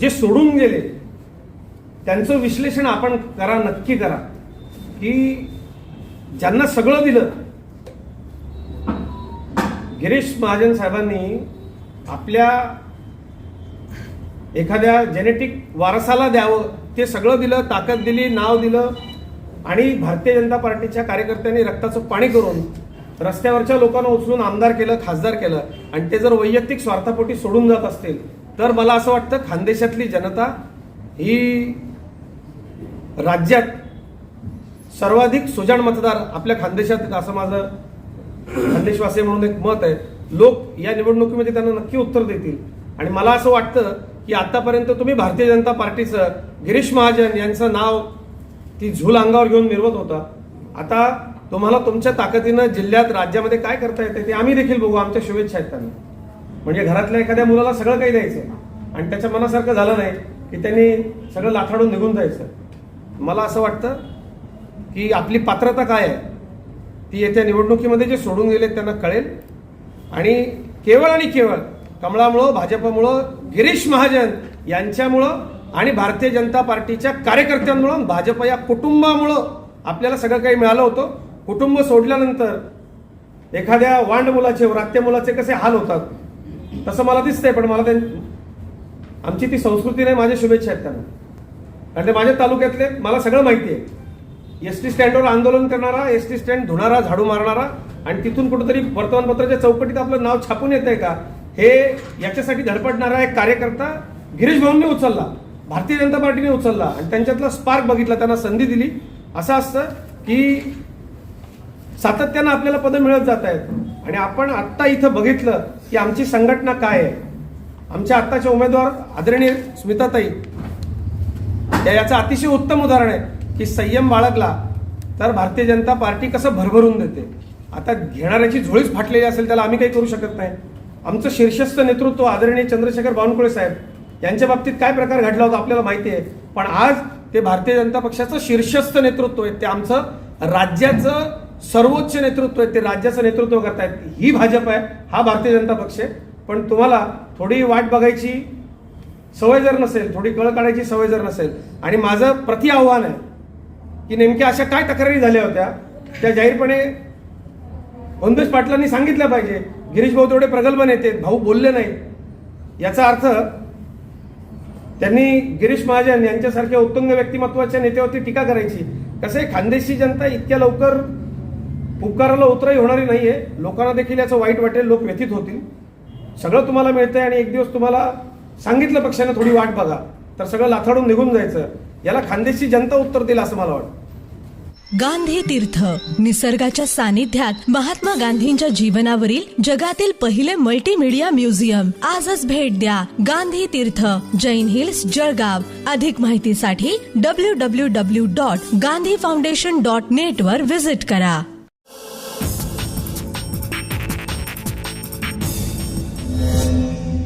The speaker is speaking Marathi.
जे सोडून गेले त्यांचं विश्लेषण आपण करा नक्की करा. की ज्यांना सगळं दिलं गिरीश महाजन साहेबांनी आपल्या एखाद्या जेनेटिक वारसाला द्यावं ते सगळं दिलं ताकद दिली नाव दिलं आणि भारतीय जनता पार्टीच्या कार्यकर्त्यांनी रक्ताचं पाणी करून रस्त्यावरच्या लोकांना उचलून आमदार केलं खासदार केलं आणि ते जर वैयक्तिक स्वार्थापोटी सोडून जात असतील तर मला असं वाटतं खानदेशातली जनता ही राज्यात सर्वाधिक सुजाण मतदार आपल्या खानदेशात असं माझं खानदेशवासी म्हणून एक मत आहे. लोक या निवडणुकीमध्ये त्यांना नक्की उत्तर देतील. आणि मला असं वाटतं की आतापर्यंत तुम्ही भारतीय जनता पार्टीचं गिरीश महाजन यांचं नाव ती झूल अंगावर घेऊन मिरवत होता. आता तुम्हाला तुमच्या ताकदीनं जिल्ह्यात राज्यामध्ये काय करता येते ते आम्ही देखील बघू. आमच्या शुभेच्छा आहेत त्यांना. म्हणजे घरातल्या एखाद्या मुलाला सगळं काही द्यायचं. आणि त्याच्या मनासारखं झालं नाही की त्यांनी सगळं लाथाडून निघून जायचं. मला असं वाटतं की आपली पात्रता काय आहे? ती येत्या निवडणुकीमध्ये जे सोडून गेले त्यांना कळेल. आणि केवळ आणि केवळ कमळामुळं भाजपमुळं गिरीश महाजन यांच्यामुळं आणि भारतीय जनता पार्टीच्या कार्यकर्त्यांमुळं भाजप या कुटुंबामुळं आपल्याला सगळं काही मिळालं होतं. कुटुंब सोडल्यानंतर एखाद्या वांड मुलाचे व्रात्य मुलाचे कसे हाल होतात? तसं मला दिसतंय पण मला ते आमची ती संस्कृती नाही माझ्या शुभेच्छा आहेत त्यांना. कारण ते माझ्या तालुक्यातले मला सगळं माहिती आहे. एस टी स्टँडवर आंदोलन करणारा एस टी स्टँड धुणारा झाडू मारणारा आणि तिथून कुठंतरी वर्तमानपत्राच्या चौकटीत आपलं नाव छापून येत आहे का हे याच्यासाठी धडपडणारा एक कार्यकर्ता गिरीश भाऊंनी उचलला. भारतीय जनता पार्टीने उचलला. आणि त्यांच्यातला स्पार्क बघितला त्यांना संधी दिली. असं असतं की सातत्यानं आपल्याला पदं मिळत जात आहेत. आणि आपण आत्ता इथं बघितलं की आमची संघटना काय आहे. आमच्या आत्ताचे उमेदवार आदरणीय स्मिताताई. या- याचं अतिशय उत्तम उदाहरण आहे की संयम बाळगला तर भारतीय जनता पार्टी कसं भरभरून देते. आता घेणाऱ्याची झोळीच फाटलेली असेल त्याला आम्ही काही करू शकत नाही. आमचं शीर्षस्थ नेतृत्व आदरणीय चंद्रशेखर बावनकुळे साहेब. यांच्या बाबतीत काय प्रकार घडला होता आपल्याला माहिती आहे. पण आज ते भारतीय जनता पक्षाचं शीर्षस्थ नेतृत्व आहे. ते आमचं राज्याचं सर्वोच्च नेतृत्व आहे ते राज्याचं नेतृत्व करतायत. ही भाजप आहे हा भारतीय जनता पक्ष आहे. पण तुम्हाला थोडी वाट बघायची सवय जर नसेल थोडी कळ काढायची सवय जर नसेल आणि माझं प्रति आव्हान आहे की नेमक्या अशा काय तक्रारी झाल्या होत्या त्या जाहीरपणे बंदेश पाटलांनी सांगितलं पाहिजे. गिरीश भाऊ तेवढे प्रगल्भ नेते भाऊ बोलले नाही याचा अर्थ त्यांनी गिरीश महाजन यांच्यासारख्या उत्तुंग व्यक्तिमत्वाच्या नेत्यावरती टीका करायची. कसं आहे खानदेशी जनता इतक्या लवकर उपकाराला उतरही होणारी नाही आहे लोकांना देखील याचं वाईट वाटेल लोक व्यथित होतील. सगळं तुम्हाला मिळतंय आणि एक दिवस तुम्हाला सांगितलं पक्षाने थोडी वाट बघा. तर सगळं लाथाडून निघून जायचं. याला खानदेशी जनता उत्तर देईल असं मला वाटतं. गांधी तीर्थ निसर्गाच्या सानिध्यात महात्मा गांधींच्या जीवनावरील जगातील पहिले मल्टीमीडिया म्युझियम आजच भेट द्या गांधी तीर्थ जैन हिल्स जळगाव. अधिक माहितीसाठी W W W dot Gandhi foundation dot net वर विजिट करा.